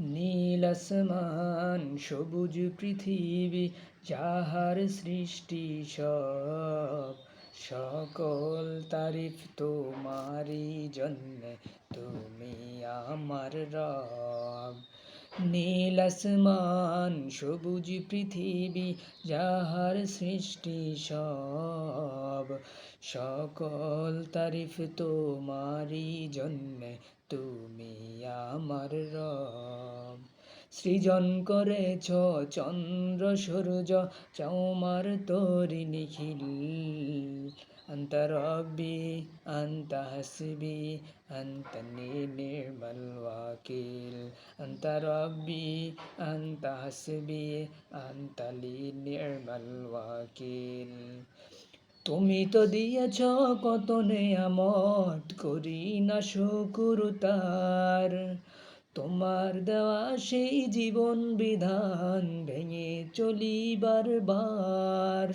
নীল আসমান সবুজ পৃথিবী যাহার সৃষ্টি সব। সকল তারিফ তোমারই জন্য তুমি আমার রব। নীল আসমান, সবুজ পৃথিবী, যাহার সৃষ্টি সব। সকল তারিফ তোমারই জন্য, তুমি আমার রব। সৃজন করেছ চন্দ্র সূর্য, চৌমার তরি নিখিল। أنت ربي أنت حسبي أنت نعم الوكيل أنت ربي أنت حسبي أنت لي نعم الوكيل তুমি তো দিয়েছ কত নেয়ামত করি না শুকুর তার তোমার দেওয়া সেই জীবন বিধান ভেঙে চলি বারবার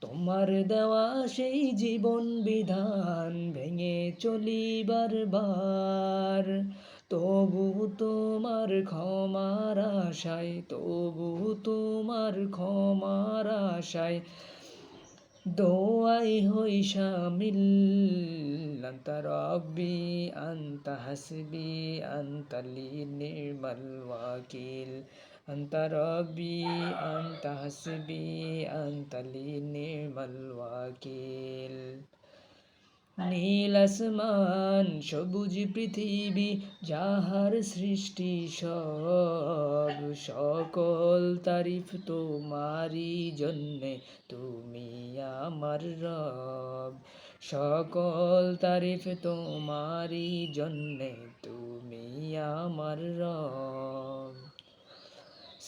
তোমার দেওয়া সেই জীবন বিধান ভেঙে চলিবার বার। তবু তোমার ক্ষমার আশায়, তবু তোমার ক্ষমার আশায় দোয়াই হই শামিল। আন্তা রব্বি, আন্তা হাসবি আন্তালি নির্মল ওয়াকিল। أنت ربي أنت حسبي أنت لي نعم الوكيل নীল আসমান সবুজ পৃথিবী যাহার সৃষ্টি সব সকল তারিফ তোমারই জন্যে তুমি আমার রব সকল তারিফ তোমারই জন্যে তুমি আমার রব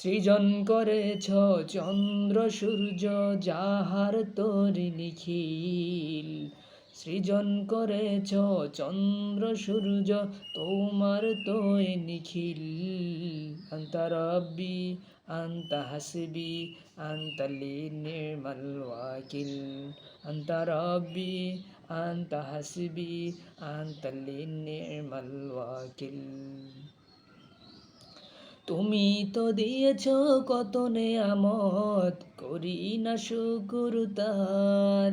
সৃজন করেছ চন্দ্র সূর্য যাহার তরি নিখিল। সৃজন করেছ চন্দ্র সূর্য তোমার তোয় নিখিল। আন্তারব্বি আন্তা হাসবি আন্তালি নির্মল ওয়াকিল। আন্তারব্বি আন্তা হাসবি আন্তালি নির্মল ওয়াকিল। তুমি তো দিয়েছ কত নেয়ামত করি না শুকুর তার।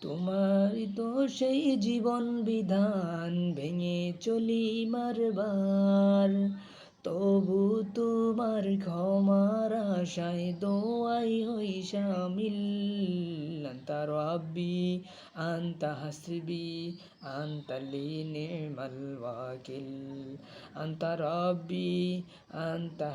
তোমারই তো সেই জীবন বিধান, ভেঙে চলি মারবার তবু তোমার ক্ষমার আশায় দোয়াই হই শামিল তার আব্বি আন্তা হাসবি আন্তালি নির্মল ওয়াকিল। আন্তা রব্বি, আন্তা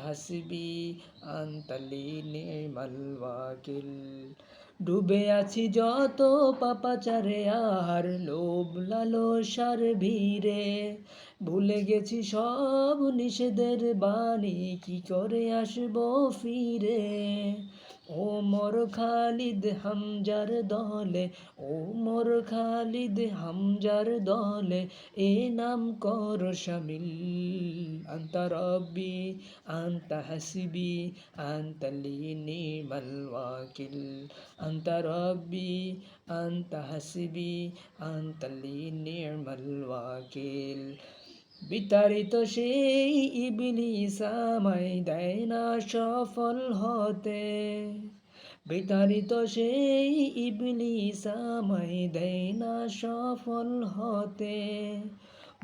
ডুবে আছি যত পাপাচারে, আর লোভ লালসার ভিড়ে। ভুলে গেছি সব নিষেধের বাণী, কি করে আসব ফিরে? ও মোর খালিদ হামজার দলে ও মোর খালিদ হামজার দলে, এ নাম কর শামিল। আন্তা রব্বি, আন্তা হাসিবি, আন্তা লিনি মালওয়াকিল আন্তা রব্বি, আন্তা হাসিবি, আন্তা লিনি মালওয়াকিল বিতাড়িত সেই ইবলিস সামাই দেয় না সফল হতে। বিতাড়িত সেই ইবলিস সামাই দেয় না সফল হতে।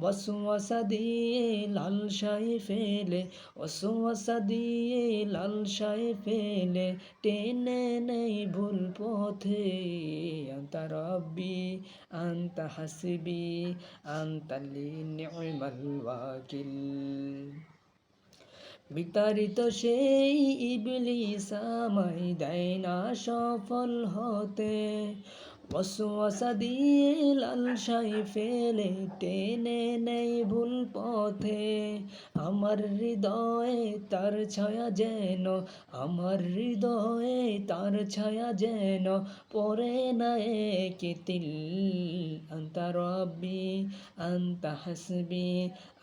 ওয়াসওয়াসা দিয়ে লালসায় ফেলে ওয়াসওয়াসা দিয়ে লালসায় ফেলে, টেনে নেই ভুল পথে। আন্তা রব্বি, আন্তা হাসবি, আন্তা লি নি'মাল ওয়াকিল। বিতাড়িত সেই ইবলিস আমায় দেয় না সফল হতে। ওয়াসওয়াসা দিয়ে লালসাই ফেলে টেনে নেই ভুল পথে। আমার হৃদয়ে তার ছায়া যেন, আমার হৃদয়ে তার ছায়া যেন পরে না কেতিল আন্তা রব্বি, আন্তা হাসবি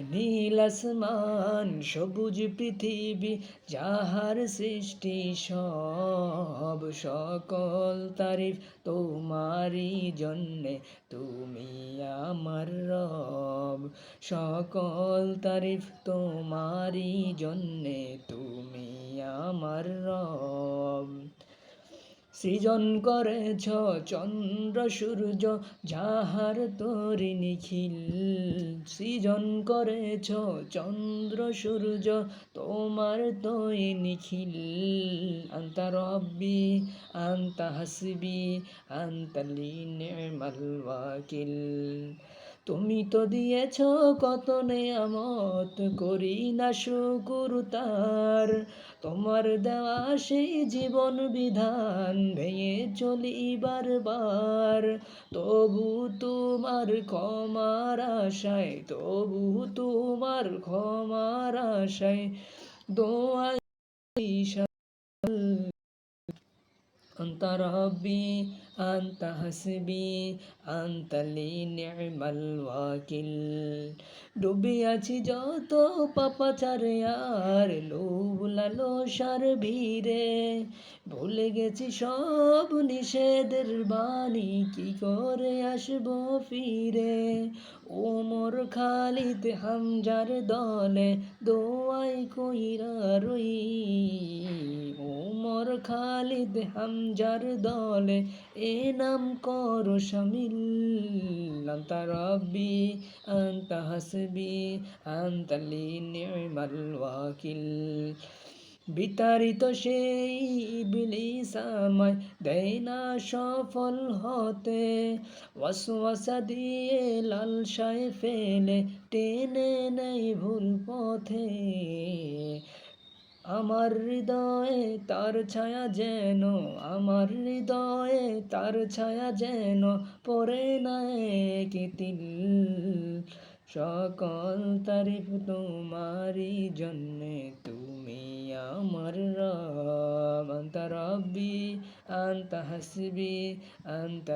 নীল আসমান, সবুজ পৃথিবী, যাহার সৃষ্টি সব সকল তারিফ তোমারই জন্যে, তুমি আমার রব। সকল তারিফ তোমারই জন্যে, তুমি আমার রব। সৃজন করেছ চন্দ্র সূর্য, যাহার তরি নিখিল। সৃজন করেছ চন্দ্র সূর্য, তোমার তৈ নিখিল। আন্তা রব্বি, আন্তা হাসবি, আন্তা লিনিমাল ওয়াকিল। তুমি তো দিয়েছ কত নেয়ামত, করি না শুকুর তার। তোমার দেওয়া সেই জীবন বিধান, ভেঙে চলি বারবার তবু তোমার ক্ষমার আশায়, তবু তোমার ক্ষমার আশায় দোয়াই أنت ربي أنت حسبي أنت لي نعم الوكيل ডুবে আছি যত পাপাচারে আর লোভ লালসার ভিড়ে ভুলে গেছি সব নিষেধের বাণী কি করে আসবো ফিরে ওমর খালিদ হামজার দলে দোয়াই কইরা রই ওমর খালিদ হামজার দলে এ নাম কর শামিল। আন্তা রব্বি, আন্তা হাসবি, আন্তা লি নিমাল ওয়াকিল। বিতাড়িত সেই ইবলিস আমায় দেয় না সফল হতে। ওয়াসওয়াসা দিয়ে লালসায় ফেলে, টেনে নেই ভুল পথে। আমার হৃদয়ে তার ছায়া যেন, আমার হৃদয়ে তার ছায়া যেন পরে নাই তিল সকল তারিফ তোমারই জন্যে, তুমি আমার রব, আন্ত রব্বি, আন্ত হাসবি, আন্ত